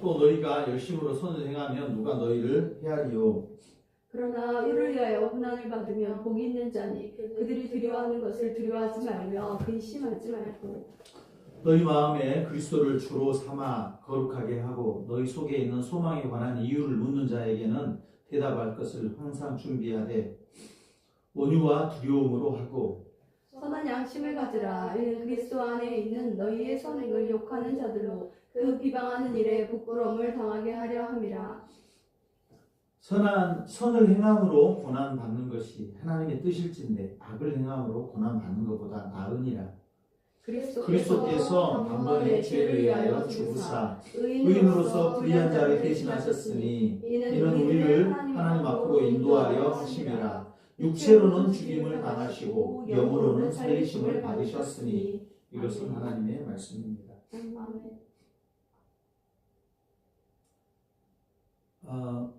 또 너희가 열심으로 선을 행하면 누가 너희를 헤아리요? 그러나 이를 위하여 고난을 받으면 복이 있는 자니 그들이 두려워하는 것을 두려워하지 말며 근심하지 말고. 너희 마음에 그리스도를 주로 삼아 거룩하게 하고 너희 속에 있는 소망에 관한 이유를 묻는 자에게는 대답할 것을 항상 준비하되 온유와 두려움으로 하고 선한 양심을 가지라. 이는 그리스도 안에 있는 너희의 선행을 욕하는 자들로 그 비방하는 일에 부끄러움을 당하게 하려 함이라. 선한 선을 행함으로 고난 받는 것이 하나님의 뜻일진데 악을 행함으로 고난 받는 것보다 나으니라. 그리스도께서 단번에 죄를 위하여 죽으사 의인으로서 불의한 자를 대신하셨으니 이는 우리를 하나님 앞으로 인도하려 하심이라. 육체로는 죽임을 당하시고 영으로는 살리심을 받으셨으니 이것은 하나님의 말씀입니다. 어,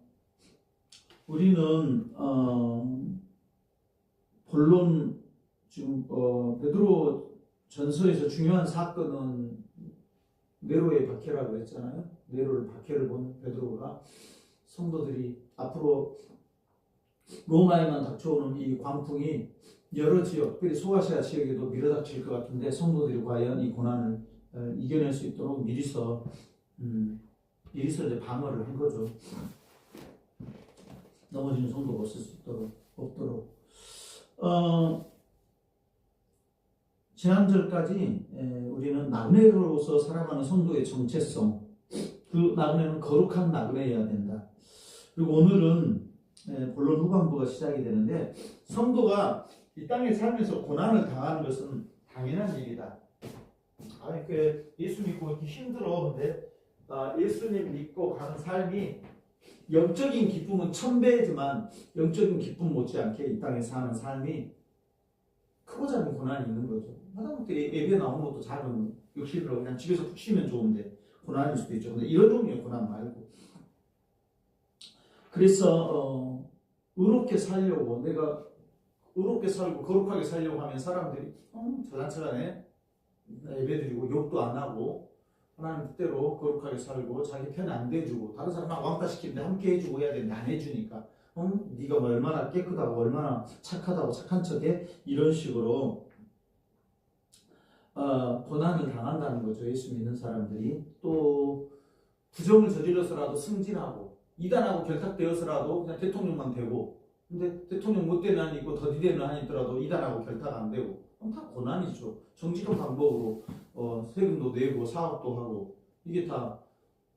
우리는 어, 본론 지금 어, 베드로 전서에서 중요한 사건은 네로의 박해라고 했잖아요. 네로를 박해를 본 베드로가 성도들이 앞으로 로마에만 닥쳐오는 이 광풍이 여러 지역, 특히 소아시아 지역에도 밀어닥칠 것 같은데 성도들이 과연 이 고난을 어, 이겨낼 수 있도록 미리서 음, 미리서 이제 방어를 한 거죠. 넘어지는 성도가 없을 수 있도록 없도록. 어, 지난절까지 에, 우리는 나그네로서 살아가는 성도의 정체성, 그 나그네는 거룩한 나그네여야 된다. 그리고 오늘은 에, 본론 후반부가 시작이 되는데 성도가 이 땅에 살면서 고난을 당하는 것은 당연한 일이다. 아, 그 예수 믿고 이렇게 힘들어. 근데 아, 예수님 믿고 가는 삶이 영적인 기쁨은 천 배지만 영적인 기쁨 못지않게 이 땅에 사는 삶이 크고 작은 고난이 있는 거죠. 하다못해 예배 나오는 것도 작은 욕심으로 그냥 집에서 푹 쉬면 좋은데 고난일 수도 있죠. 근데 이런 종류의 고난 말고. 그래서 어, 의롭게 살려고 내가 의롭게 살고 거룩하게 살려고 하면 사람들이 어, 저단처가네 예배 드리고 욕도 안 하고 하나님 뜻대로 거룩하게 살고 자기 편 안 대주고 다른 사람 막 왕따 시키는데 함께 해주고 해야 되는데 안 해주니까 어? 네가 뭐 얼마나 깨끗하고 얼마나 착하다고 착한 척해 이런 식으로 어, 고난을 당한다는 거죠 예수 믿는 사람들이 또 부정을 저질러서라도 승진하고 이단하고 결탁되어서라도 그냥 대통령만 되고 근데 대통령 못 되는 한이 있고 더디되는 한이 있더라도 이단하고 결탁 안 되고 다 고난이죠. 정직한 방법으로 어, 세금도 내고 사업도 하고. 이게 다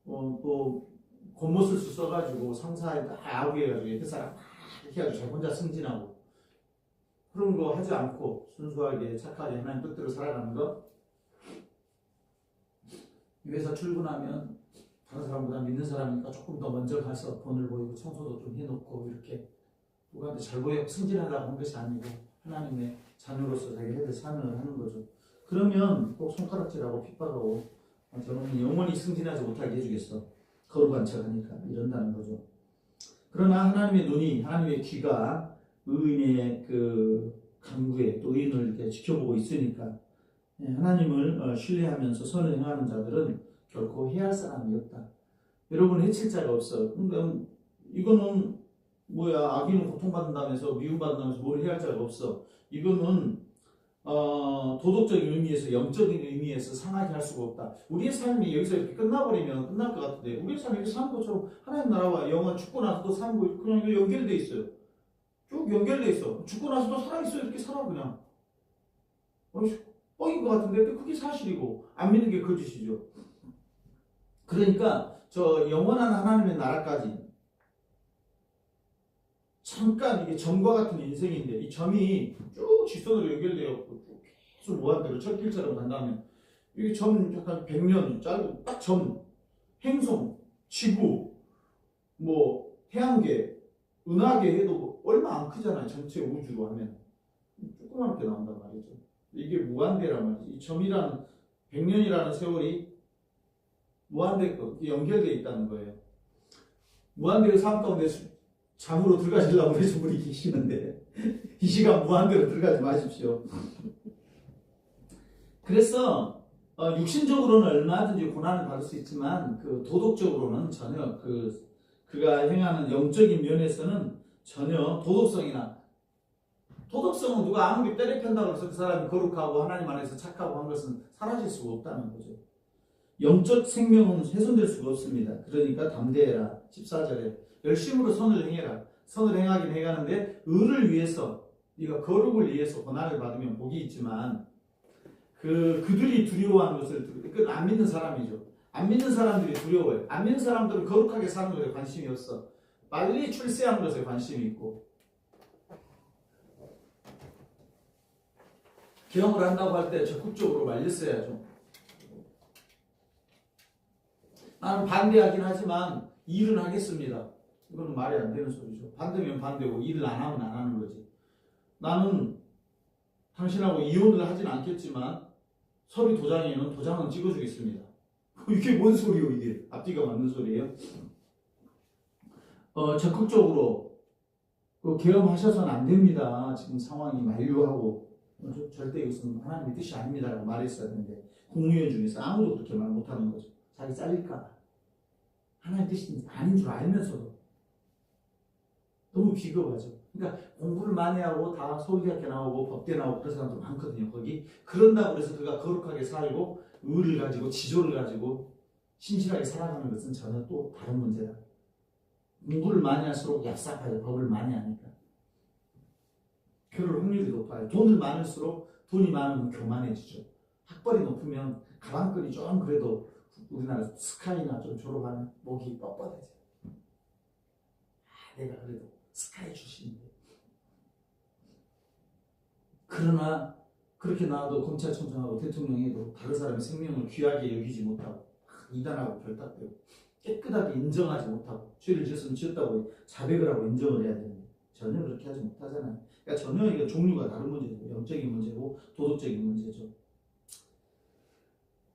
어, 또 겉멋을수 써가지고 상사에 다 사람 막 이렇게 해가지고 자기 혼자 승진하고. 그런 거 하지 않고 순수하게 착하게 하나님 뜻대로 살아가는 거? 회사 출근하면 다른 사람보다 믿는 사람이니까 조금 더 먼저 가서 본을 보이고 청소도 좀 해놓고 이렇게 누구한테 잘 보여 승진하려고 한 것이 아니고 하나님의 자녀로서 자기 해를 삶을 하는 거죠. 그러면 꼭 손가락질하고 핍박하고 아, 저는 영원히 승진하지 못하게 해주겠어. 거룩한 척하니까 이런다는 거죠. 그러나 하나님의 눈이 하나님의 귀가 의인의 그 강구에 또 의인을 이렇게 지켜보고 있으니까 예, 하나님을 어, 신뢰하면서 선을 행하는 자들은 결코 해할 사람이 없다. 여러분 해칠 자가 없어. 근데 이거는 뭐야 악인은 고통받는다면서 미움받는다면서 뭘 해야 할 자가 없어. 이거는 어, 도덕적인 의미에서 영적인 의미에서 상하게 할 수가 없다. 우리의 삶이 여기서 이렇게 끝나버리면 끝날 것 같은데 우리의 삶이 이렇게 사는 것처럼 하나님 나라와 영원 죽고 나서도 거 그냥 연결돼 있어요. 쭉 연결돼 있어. 죽고 나서도 살아 있어 이렇게 살아 그냥. 어이, 뻥인 것 같은데 또 그게 사실이고 안 믿는 게 거짓이죠. 그러니까 저 영원한 하나님의 나라까지 잠깐 이게 점과 같은 인생인데 이 점이 쭉 직선으로 연결되어 있고 쭉 계속 무한대로 철길처럼 간다면 이게 점 약간 100년 짧고 딱 점, 행성, 지구, 뭐 태양계, 은하계 해도 얼마 안 크잖아요. 전체 우주로 하면 조그맣게 나온단 말이죠. 이게 무한대란 말이지. 이 점이라는 100년이라는 세월이 무한대 연결되어 있다는 거예요. 무한대의 삶 가운데 잠으로 들어가시려고 그러신 분이 계시는데 이 시간 무한대로 들어가지 마십시오. 그래서 어, 육신적으로는 얼마든지 고난을 받을 수 있지만 그 도덕적으로는 전혀 그 그가 행하는 영적인 면에서는 전혀 도덕성이나 도덕성은 누가 아무리 때려 편다고 해서 그 사람이 거룩하고 하나님 안에서 착하고 한 것은 사라질 수가 없다는 거죠. 영적 생명은 훼손될 수가 없습니다. 그러니까 담대해라. 14절에 열심으로 선을 행해라. 선을 행하긴 해가는데 의를 위해서 네가 거룩을 위해서 고난을 받으면 복이 있지만 그 그들이 두려워하는 것을 그안 믿는 사람이죠. 안 믿는 사람들이 두려워요. 안 믿는 사람들은 거룩하게 사는 것에 관심이 없어. 빨리 출세하는 것에 관심이 있고 기형을 한다고 할 때 적극적으로 말렸어야죠. 나는 반대하긴 하지만 일은 하겠습니다. 이거는 말이 안 되는 소리죠. 반대면 반대고 일을 안 하면 안 하는 거지. 나는 당신하고 이혼을 하진 않겠지만 서류 도장에는 도장은 찍어주겠습니다. 이게 뭔 소리요 이게? 앞뒤가 맞는 소리예요? 어, 적극적으로 그 계엄하셔서는 안 됩니다. 지금 상황이 만류하고 어, 저- 절대 이것은 하나님의 뜻이 아닙니다라고 말했어야 하는데 국무위원 중에서 아무도 그렇게 말 못하는 거죠. 자기 잘릴까 봐. 하나님 뜻이 아닌 줄 알면서도 너무 비겁하죠. 그러니까 공부를 많이 하고 다 서울대학교 나오고 법대 나오고 그런 사람들 많거든요. 거기 그런다고 해서 그가 거룩하게 살고 의를 가지고 지조를 가지고 신실하게 살아가는 것은 전혀 또 다른 문제다. 공부를 많이 할수록 얍삽하게 법을 많이 하니까 그럴 확률이 높아요. 돈을 많을수록 돈이 많으면 교만해지죠. 학벌이 높으면 가방끈이 좀 그래도 우리나라 스카이나 좀 졸업하면 목이 뻣뻣해져. 아, 내가 그래도 스카이 출신인데. 그러나 그렇게 나와도 검찰총장하고 대통령에도 다른 사람의 생명을 귀하게 여기지 못하고 이단하고 결탁되고 깨끗하게 인정하지 못하고 죄를 지었으면 지었다고 자백을 하고 인정을 해야 되는데 전혀 그렇게 하지 못하잖아요. 그러니까 전혀 이거 종류가 다른 문제고 영적인 문제고 도덕적인 문제죠.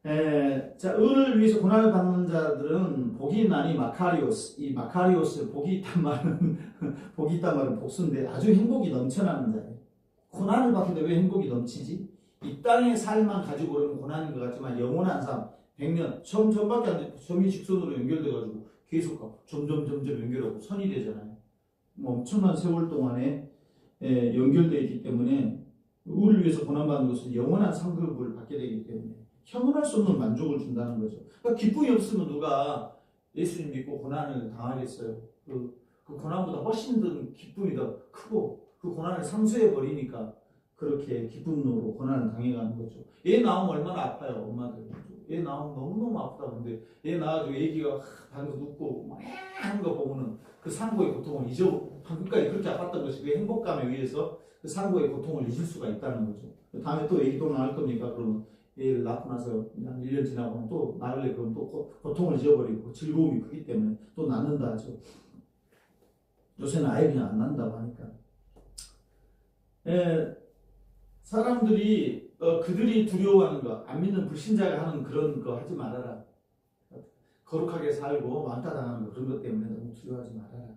에, 자, 의를 위해서 고난을 받는 자들은 복이 있나니 마카리오스. 이 마카리오스 복이 있단 말은 복이 있단 말은 복수인데 아주 행복이 넘쳐나는 자예요. 고난을 받는데 왜 행복이 넘치지? 이 땅의 삶만 가지고 그러면 고난인 것 같지만 영원한 삶, 100년, 처음 처음밖에 안 돼. 점이 직선으로 연결돼 가지고 계속 가고 점점 점점 연결하고 선이 되잖아요. 뭐 엄청난 세월 동안에 에, 연결되어 있기 때문에 우리를 위해서 고난받는 것은 영원한 상급을 받게 되기 때문에 형언할 수 없는 만족을 준다는 거죠. 그러니까 기쁨이 없으면 누가 예수님 믿고 고난을 당하겠어요. 그, 그 고난보다 훨씬 더 기쁨이 더 크고 그 고난을 상쇄해 버리니까 그렇게 기쁨으로 고난을 당해가는 거죠. 얘 나오면 얼마나 아파요, 엄마들. 얘 나오면 너무너무 아프다. 근데 얘 나와가지고 애기가 방금 눕고 막 하는 거 보면은 그 상고의 고통을 잊어, 방금까지 그렇게 아팠던 것이 그 행복감에 의해서 그 상고의 고통을 잊을 수가 있다는 거죠. 다음에 또 애기 또 나올 겁니까? 그러면 애를 낳고 나서 한 1년 지나고 또 나을래 그럼 또 고- 고통을 잊어버리고 즐거움이 크기 때문에 또 낳는다 하죠. 요새는 아예 그냥 안 낳는다고 하니까. 에, 사람들이 어, 그들이 두려워하는 거, 안 믿는 불신자가 하는 그런 거 하지 말아라. 거룩하게 살고 왕따 당하는 거 그런 것 때문에 너무 두려워하지 말아라.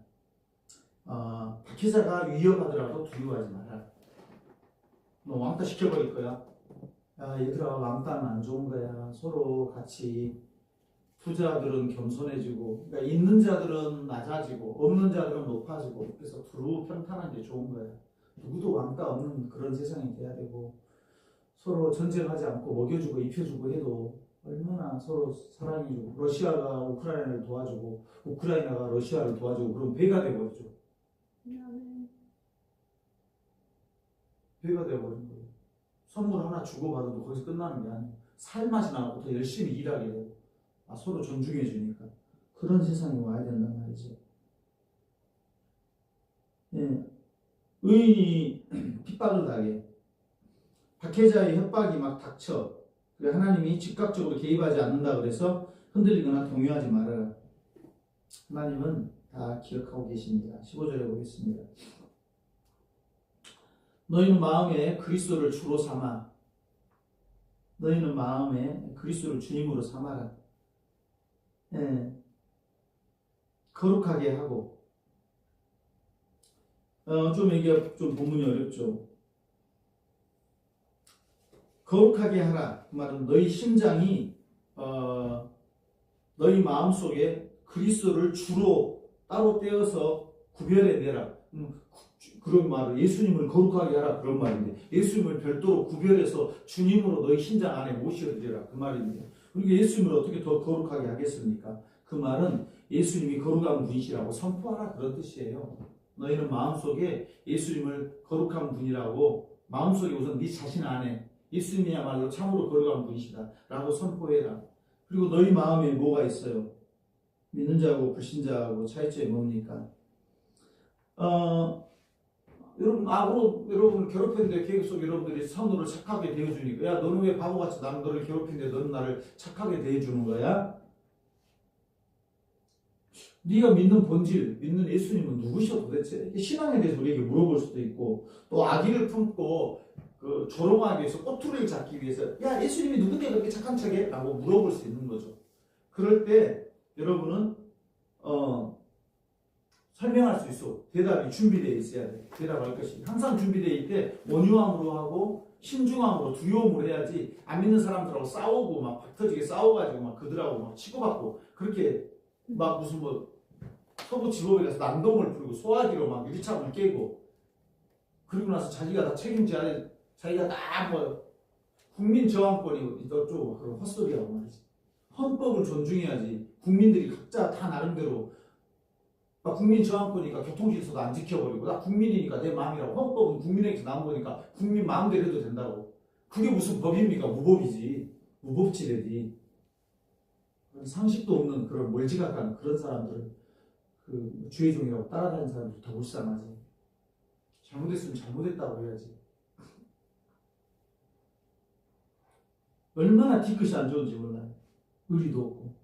어, 박해자가 위협하더라도 두려워하지 말아라. 너 왕따 시켜버릴 거야. 야 얘들아 왕따는 안 좋은 거야. 서로 같이 부자들은 겸손해지고, 그러니까 있는 자들은 낮아지고, 없는 자들은 높아지고, 그래서 두루 평탄한 게 좋은 거야. 누구도 왕따 없는 그런 세상이 돼야 되고 서로 전쟁하지 않고 먹여주고 입혀주고 해도 얼마나 서로 사랑해주고 러시아가 우크라이나를 도와주고 우크라이나가 러시아를 도와주고 그럼 배가 돼버리죠. 배가 돼버린 거예요. 선물 하나 주고받아도 거기서 끝나는 게 아니에요. 살맛이 나고 더 열심히 일하게 되고 아, 서로 존중해 주니까 그런 세상이 와야 된단 말이죠. 예. 의인이 핍박을 당해 박해자의 협박이 막 닥쳐 그래 하나님이 즉각적으로 개입하지 않는다 그래서 흔들리거나 동요하지 말아라 하나님은 다 기억하고 계십니다 15절에 보겠습니다 너희는 마음에 그리스도를 주로 삼아 너희는 마음에 그리스도를 주님으로 삼아라 예. 거룩하게 하고 어, 좀 이게 좀 본문이 어렵죠. 거룩하게 하라. 그 말은 너희 심장이 어, 너희 마음 속에 그리스도를 주로 따로 떼어서 구별해 내라. 음, 구- 그런 말을 예수님을 거룩하게 하라 그런 말인데 예수님을 별도로 구별해서 주님으로 너희 심장 안에 모셔드리라 그 말입니다. 그리고 예수님을 어떻게 더 거룩하게 하겠습니까? 그 말은 예수님이 거룩한 분이시라고 선포하라 그런 뜻이에요. 너희는 마음속에 예수님을 거룩한 분이라고 마음속에 우선 네 자신 안에 예수님이야말로 참으로 거룩한 분이시다 라고 선포해라. 그리고 너희 마음에 뭐가 있어요? 믿는 자하고 불신자하고 차이점이 뭡니까? 어, 여러분, 악으로 여러분을 괴롭혔는데 계획 속 여러분들이 선으로 착하게 대해주니까 야 너는 왜 바보같이 너를 괴롭히는데 너는 나를 착하게 대해주는 거야? 네가 믿는 본질, 믿는 예수님은 누구셔 도대체? 신앙에 대해서 우리에게 물어볼 수도 있고 또 아기를 품고 그 조롱하기 위해서 꼬투리를 잡기 위해서 야 예수님이 누군데 그렇게 착한 척해? 라고 물어볼 수 있는 거죠. 그럴 때 여러분은 어, 설명할 수 있어. 대답이 준비되어 있어야 돼. 대답할 것이 항상 준비되어 있대 원유함으로 하고 신중함으로 두려움으로 해야지 안 믿는 사람들하고 싸우고 막 박 터지게 싸워가지고 막 그들하고 막 치고받고 그렇게 막 무슨 뭐 서부 지법에 가서 난동을 부리고 소화기로 막 유리창을 깨고 그리고 나서 자기가 다 책임져야 자기가 다 뭐 국민 저항권이 어쩌고 그런 헛소리하고 말이지 헌법을 존중해야지 국민들이 각자 다 나름대로 나 국민 저항권이니까 교통질서도 안 지켜버리고 나 국민이니까 내 마음이라고. 헌법은 국민에게서 나온 거니까 국민 마음대로 해도 된다고. 그게 무슨 법입니까? 무법이지. 그런 상식도 없는 그런 멀지각한 그런 사람들을 그 주의종이라고 따라다니는 사람들 더 불쌍하지. 잘못했으면 잘못했다고 해야지. 얼마나 뒤끝이 안 좋은지 몰라요. 의리도 없고.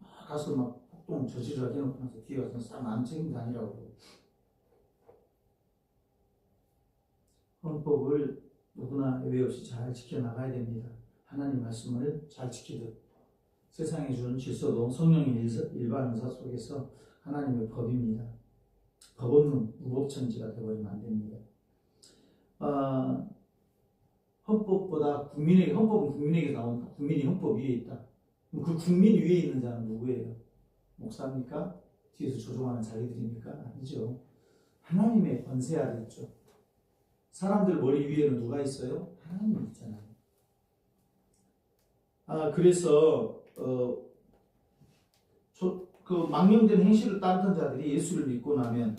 막 가서 막 폭동 저지르라 해놓고 나서 뒤에 가서 싹남 책임도 아니라고. 헌법을 누구나 예외 없이 잘 지켜나가야 됩니다. 하나님 말씀을 잘 지키듯 세상에 주는 질서도 성령의 일- 일반 의사 속에서 하나님의 법입니다. 법 없는 무법천지가 되어버리면 안 됩니다. 아, 헌법보다 국민에게 헌법은 국민에게 나오니까 국민이 헌법 위에 있다. 그 국민 위에 있는 자는 누구예요? 목사입니까? 뒤에서 조종하는 자기들입니까? 아니죠. 하나님의 권세 아래 있죠. 사람들 머리 위에는 누가 있어요? 하나님이 있잖아요. 아 그래서 어, 저, 그 망령된 행실을 따르던 자들이 예수를 믿고 나면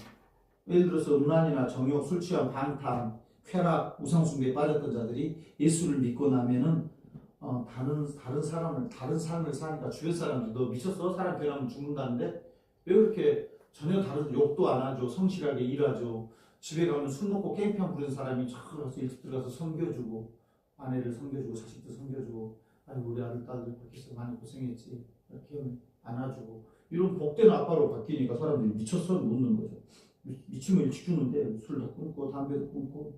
예를 들어서 음란이나 정욕, 술 취함, 방탕, 쾌락, 우상숭배에 빠졌던 자들이 예수를 믿고 나면은 어, 다른 다른 사람을 다른 삶을 사니까? 주변 사람들. 너 미쳤어? 사람 변하면 죽는다는데? 왜 그렇게 전혀 다른 욕도 안 하죠? 성실하게 일하죠? 집에 가면 술 먹고 게임판 부르는 사람이 자꾸 가서 일찍 들어가서 섬겨주고 아내를 섬겨주고 자식도 섬겨주고 아이고 우리 아들 딸들 그렇게 많이 고생했지. 이렇게 안아주고 이런 복된 아빠로 바뀌니까 사람들이 미쳤어? 묻는 거죠. 미- 미치면 일찍 죽는데 술도 끊고 담배도 끊고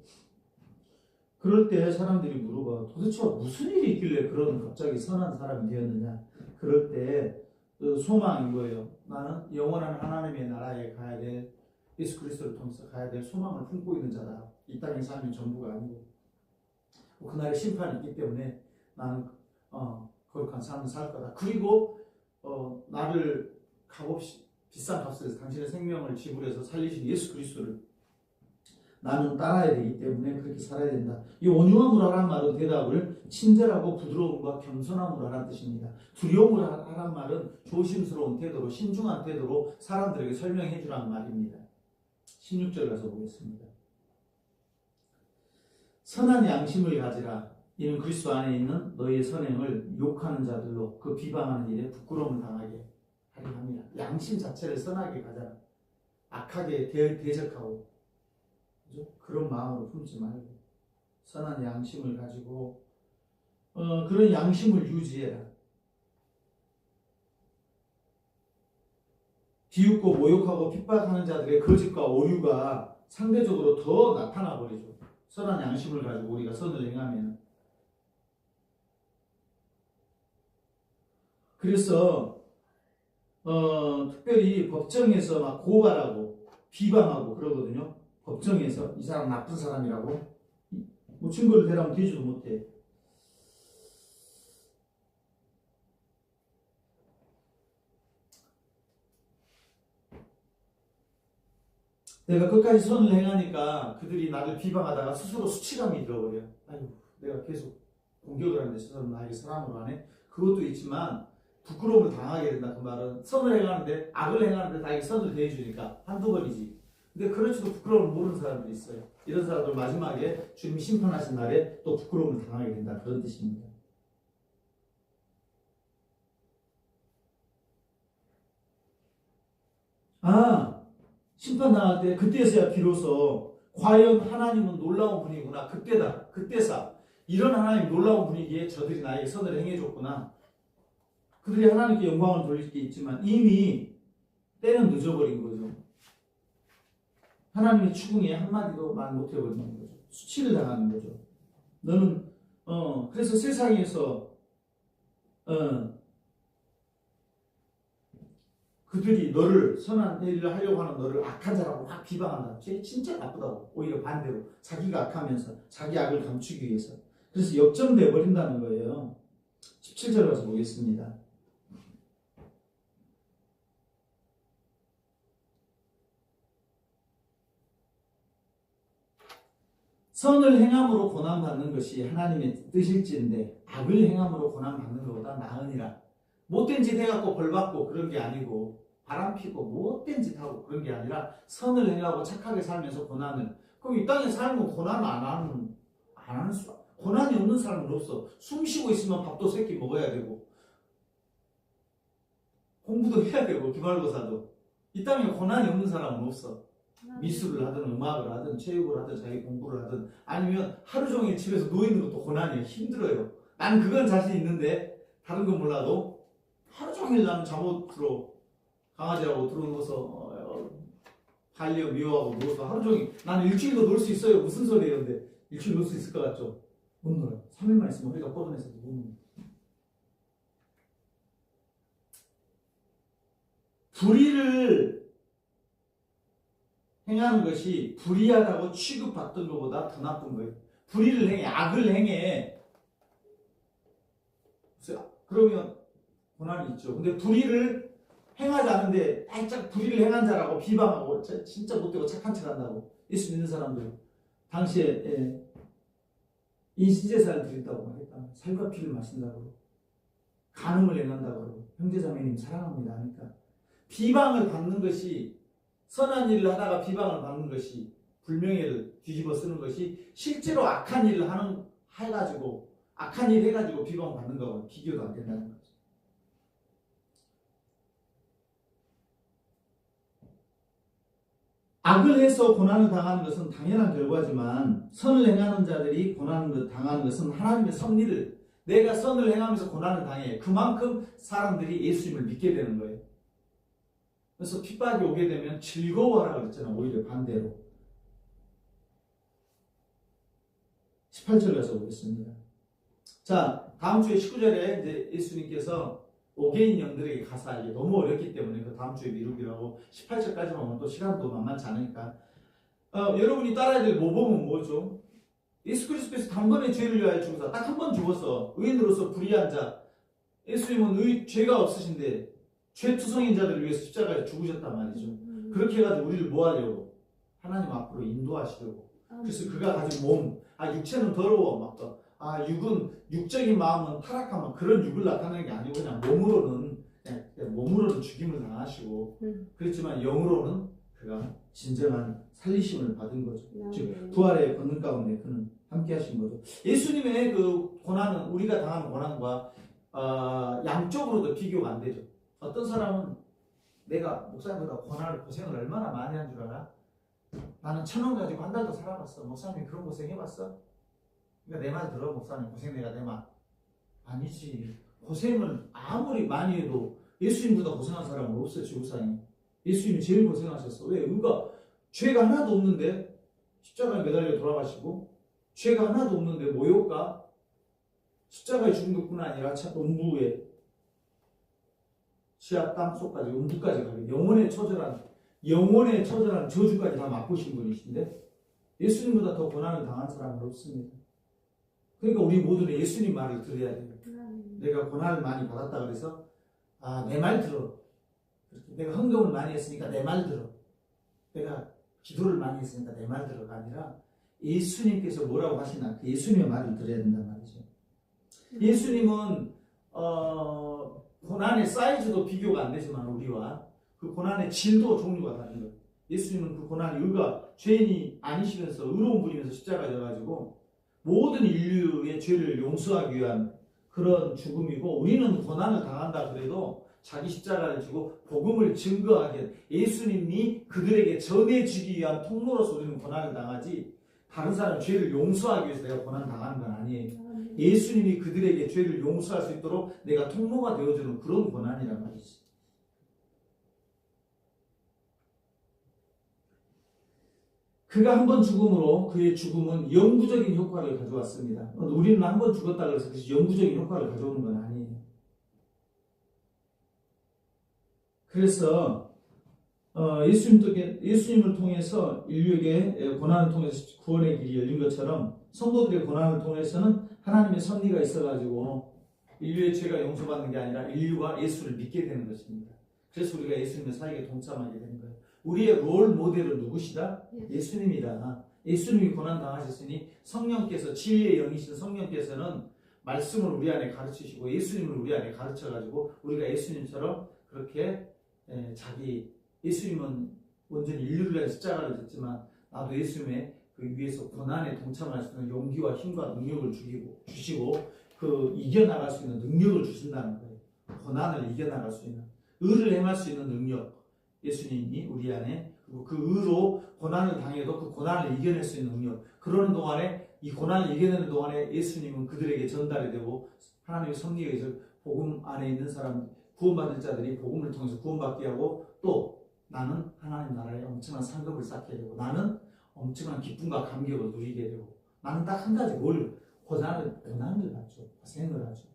그럴 때 사람들이 물어봐. 도대체 무슨 일이 있길래 그런 갑자기 선한 사람이 되었느냐? 그럴 때그 소망인 거예요. 나는 영원한 하나님의 나라에 가야 돼 예수 그리스도를 통해서 가야 될 소망을 품고 있는 자다. 이 땅의 삶이 전부가 아니고. 그날의 심판이 있기 때문에 나는 어, 거룩한 삶을 살 거다. 그리고 어, 나를 값없이 비싼 값을 당신의 생명을 지불해서 살리신 예수 그리스도를 나는 따라야 되기 때문에 그렇게 살아야 된다. 이 온유함으로 하란 말은 대답을 친절하고 부드러움과 겸손함으로 하란 뜻입니다. 두려움으로 하란 말은 조심스러운 태도로 신중한 태도로 사람들에게 설명해 주라는 말입니다. 16절 가서 보겠습니다. 선한 양심을 가지라. 이는 그리스도 안에 있는 너희의 선행을 욕하는 자들로 그 비방하는 일에 부끄러움을 당하게 하려 합니다. 양심 자체를 선하게 가져라. 악하게 대, 대적하고 그죠? 그런 마음으로 품지 말고 선한 양심을 가지고 어, 그런 양심을 유지해라. 비웃고 모욕하고 핍박하는 자들의 거짓과 오류가 상대적으로 더 나타나 버리죠. 선한 양심을 가지고 우리가 선을 행하면 그래서 어, 특별히 법정에서 막 고발하고 비방하고 그러거든요. 걱정해서 이 사람 나쁜 사람이라고 뭐 친구를 대라면 대지도 못해. 내가 끝까지 선을 행하니까 그들이 나를 비방하다가 스스로 수치감이 들어버려. 아유, 내가 계속 공격을 하는데 저 사람 나에게 사람으로 하네. 그것도 있지만 부끄러움을 당하게 된다. 그 말은 선을 행하는데 악을 행하는데 나에게 선을 대해주니까 한두 번이지. 근데 그렇지도 부끄러움을 모르는 사람들이 있어요. 이런 사람들 마지막에 주님이 심판하신 날에 또 부끄러움을 당하게 된다. 그런 뜻입니다. 아, 심판 당할 때 그때서야 비로소 과연 하나님은 놀라운 분이구나. 그때다. 그때사. 이런 하나님 놀라운 분위기에 저들이 나에게 선을 행해줬구나. 그들이 하나님께 영광을 돌릴 게 있지만 이미 때는 늦어버린 거죠. 하나님의 추궁에 한마디도 말 못해버리는 거죠. 수치를 당하는 거죠. 너는, 어, 그래서 세상에서, 어, 그들이 너를 선한 일을 하려고 하는 너를 악한 자라고 막 비방한다. 쟤 진짜 나쁘다고. 오히려 반대로 자기가 악하면서 자기 악을 감추기 위해서. 그래서 역전돼 버린다는 거예요. 17절 가서 보겠습니다. 선을 행함으로 고난 받는 것이 하나님의 뜻일지인데 악을 행함으로 고난 받는 것보다 나으니라. 못된 짓 해갖고 벌 받고 그런 게 아니고 바람 피고 못된 짓 하고 그런 게 아니라 선을 행하고 착하게 살면서 고난을. 그럼 이 땅에 살면 고난 안 하는 안 하는 수 고난이 없는 사람은 없어. 숨 쉬고 있으면 밥도 새끼 먹어야 되고. 공부도 해야 되고 기말고사도. 이 땅에 고난이 없는 사람은 없어 미술을 하든 음악을 하든 체육을 하든 자기 공부를 하든 아니면 하루 종일 집에서 누워 있는 것도 고난이에요. 힘들어요. 나는 그건 자신 있는데 다른 건 몰라도 하루 종일 나는 잠옷으로 강아지하고 들어누워서 어, 어, 반려 미워하고 누워서 하루 종일 나는 일주일도 놀 수 있어요. 무슨 소리예요 근데? 일주일 놀 수 있을 것 같죠? 못 놀아요. 3일만 있으면 우리가 뻗어내서 못 놀아요. 불의를 행하는 것이 불의하다고 취급받던 것보다 더 나쁜 거예요. 불의를 행해 악을 행해. 그러면 고난이 있죠. 근데 불의를 행하지 않는데 살짝 불의를 행한 자라고 비방하고 저- 진짜 못되고 착한 척 한다고 예수 믿는 사람들. 당시에 예, 인신제사를 드린다고 하겠다. 살과 피를 마신다고. 간음을 행한다고. 형제자매님 사랑합니다 하니까. 비방을 받는 것이 선한 일을 하다가 비방을 받는 것이 불명예를 뒤집어 쓰는 것이 실제로 악한 일을 하는 해가지고 악한 일 해가지고 비방 받는 거하고 비교도 안 된다는 거죠. 악을 해서 고난을 당하는 것은 당연한 결과지만 선을 행하는 자들이 고난을 당하는 것은 하나님의 섭리를 내가 선을 행하면서 고난을 당해 그만큼 사람들이 예수님을 믿게 되는 거예요. 그래서 핍박이 오게 되면 즐거워하라 그랬잖아요. 오히려 반대로. 18절 가서 보겠습니다. 자, 다음 주에 19절에 이제 예수님께서 오개인 영들에게 가사 이게 너무 어렵기 때문에 그 다음 주에 미루기로 하고 18절까지만 오면 또 시간도 만만치 않으니까 어, 여러분이 따라야 될 모범은 뭐죠? 예수 그리스도께서 단번에 죄를 위하여 죽으사 딱 한 번 죽어서 의인으로서 불의한 자 예수님은 의, 죄가 없으신데 죄투성인 자들을 위해서 십자가에 죽으셨단 말이죠. 그렇게 해가지고 우리를 뭐 하려고? 하나님 앞으로 인도하시려고. 그래서 그가 가진 몸, 아 육체는 더러워, 막 또, 아 육은 육적인 마음은 타락하면 그런 육을 나타내는 게 아니고 그냥 몸으로는 그냥, 그냥 몸으로는 죽임을 당하시고 음. 그렇지만 영으로는 그가 진정한 살리심을 받은 거죠. 네. 즉 부활의 권능 가운데 그는 함께 하신 거죠. 예수님의 그 고난은 우리가 당하는 고난과 어, 양쪽으로도 비교가 안 되죠. 어떤 사람은 내가 목사님보다 고난을 고생을 얼마나 많이 한 줄 알아? 나는 천 원 가지고 한 달도 살아봤어. 목사님 그런 고생 해봤어? 그러니까 내 말 들어 목사님 고생 내가 내 말. 아니지. 고생을 아무리 많이 해도 예수님보다 고생한 사람은 없어요 지구상에. 예수님이 제일 고생하셨어. 왜? 의가 죄가 하나도 없는데 십자가에 매달려 돌아가시고 죄가 하나도 없는데 모욕과 십자가에 죽은 것뿐 아니라 참 음부에 시합 땅속까지 음부까지 가게 영혼의 처절한 영혼의 처절한 저주까지 다 맛보신 분이신데 예수님보다 더 고난을 당한 사람은 없습니다. 그러니까 우리 모두는 예수님 말을 들어야 돼요. 내가 고난을 많이 받았다 그래서 아 내 말 들어. 내가 헌금을 많이 했으니까 내 말 들어. 내가 기도를 많이 했으니까 내 말대로가 아니라 예수님께서 뭐라고 하시나 그 예수님의 말을 들어야 된단 말이죠. 예수님은 어, 고난의 사이즈도 비교가 안 되지만 우리와 그 고난의 질도 종류가 다른 거예요. 예수님은 그 고난이 의가 죄인이 아니시면서 의로운 분이면서 십자가 져가지고 모든 인류의 죄를 용서하기 위한 그런 죽음이고 우리는 고난을 당한다 그래도 자기 십자가를 지고 복음을 증거하기 위한 예수님이 그들에게 전해주기 위한 통로로서 우리는 고난을 당하지 다른 사람 죄를 용서하기 위해서 내가 고난 당하는 건 아니에요. 예수님이 그들에게 죄를 용서할 수 있도록 내가 통로가 되어주는 그런 고난이란 말이지. 그가 한 번 죽음으로 그의 죽음은 영구적인 효과를 가져왔습니다. 우리는 한 번 죽었다 그래서 그것이 영구적인 효과를 가져오는 건 아니에요. 그래서 어, 예수님, 예수님 을 통해서 인류에게 고난을 통해서 구원의 길이 열린 것처럼 성도들의 고난을 통해서는 하나님의 섭리가 있어가지고 인류의 죄가 용서받는 게 아니라 인류가 예수를 믿게 되는 것입니다. 그래서 우리가 예수님의 사역에 동참하게 되는 거예요. 우리의 롤 모델은 누구시다? 예수님이다. 예수님이 고난 당하셨으니 성령께서 지혜의 영이신 성령께서는 말씀을 우리 안에 가르치시고 예수님을 우리 안에 가르쳐가지고 우리가 예수님처럼 그렇게 에, 자기 예수님은 온전히 인류를 위한 십자가를 졌지만 나도 예수님의 그 위에서 고난에 동참할 수 있는 용기와 힘과 능력을 주시고 주시고 그 이겨나갈 수 있는 능력을 주신다는 거예요. 고난을 이겨나갈 수 있는 의를 행할 수 있는 능력 예수님이 우리 안에 그 의로 고난을 당해도 그 고난을 이겨낼 수 있는 능력 그러는 동안에 이 고난을 이겨내는 동안에 예수님은 그들에게 전달이 되고 하나님의 섭리에 의해서 복음 안에 있는 사람 구원받은 자들이 복음을 통해서 구원받게 하고 또 나는 하나님 나라에 엄청난 상급을 쌓게 되고 나는 엄청난 기쁨과 감격을 누리게 되고 나는 딱 한 가지 뭘 고난을 고난을 받죠. 고생을 하죠.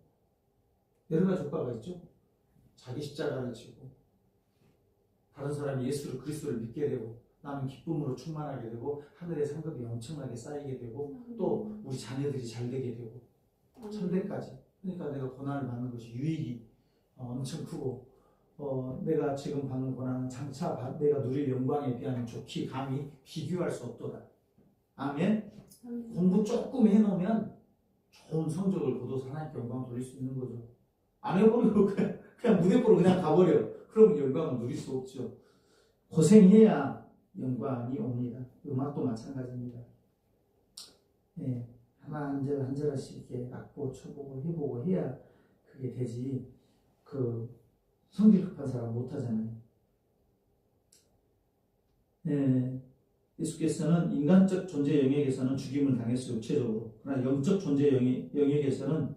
여러 가지 효과가 있죠. 자기 십자가를 지고 다른 사람이 예수를 그리스도를 믿게 되고 나는 기쁨으로 충만하게 되고 하늘의 상급이 엄청나게 쌓이게 되고 또 우리 자녀들이 잘 되게 되고 천대까지. 그러니까 내가 고난을 받는 것이 유익이 어, 엄청 크고 어, 내가 지금 받는 고난은 장차 받- 내가 누릴 영광에 비하면 좋기 감히 비교할 수 없도다. 아멘? 공부 조금 해놓으면 좋은 성적을 거둬서 하나님께 영광 돌릴 수 있는 거죠. 안 해버리고 그냥, 그냥 무대포로 그냥 가버려 그러면 영광을 누릴 수 없죠. 고생해야 영광이 옵니다. 음악도 마찬가지입니다. 예, 하나 한 절 한 절씩 이렇게 악보 쳐보고 해보고 해야 그게 되지. 그 성질 급한 사람 못하잖아요. 네, 예수께서는 인간적 존재 영역에서는 죽임을 당했어요, 육체적으로. 그러나 영적 존재 영역, 영역에서는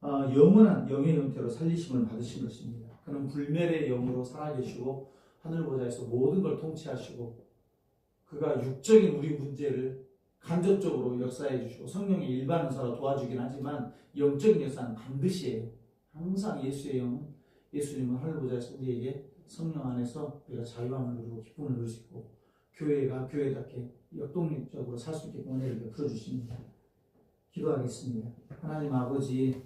어, 영원한 영의 형태로 살리심을 받으신 것입니다. 그는 불멸의 영으로 살아계시고 하늘 보좌에서 모든 걸 통치하시고 그가 육적인 우리 문제를 간접적으로 역사해 주시고 성령의 일반 은사로 도와주긴 하지만 영적인 역사는 반드시 해요. 항상 예수의 영은 예수님은 하늘보좌에서 우리에게 성령 안에서 우리가 자유함을 누리고 기쁨을 누릴 수 있고 교회가 교회답게 역동적으로 살 수 있게끔 은혜를 베풀어 주십니다. 기도하겠습니다. 하나님 아버지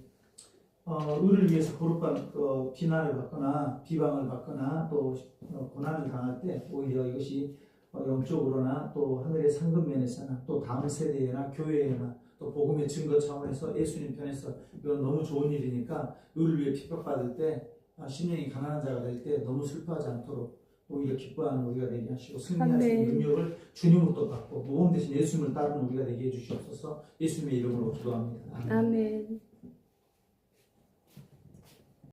어, 의를 위해서 거룩한 그 비난을 받거나 비방을 받거나 또 어, 고난을 당할 때 오히려 이것이 어, 영적으로나 또 하늘의 상급 면에서나 또 다음 세대나 교회나 또 복음의 증거 차원에서 예수님 편에서 이건 너무 좋은 일이니까 의를 위해 핍박받을 때 아, 심령이 가난한 자가 될 때 너무 슬퍼하지 않도록 오히려 기뻐하는 우리가 되게 하시고 승리할 수 있는. 능력을 주님으로부터 받고 모범 대신 예수님을 따르는 우리가 되게 해주시옵소서 예수님의 이름으로 기도합니다. 아멘. 아멘.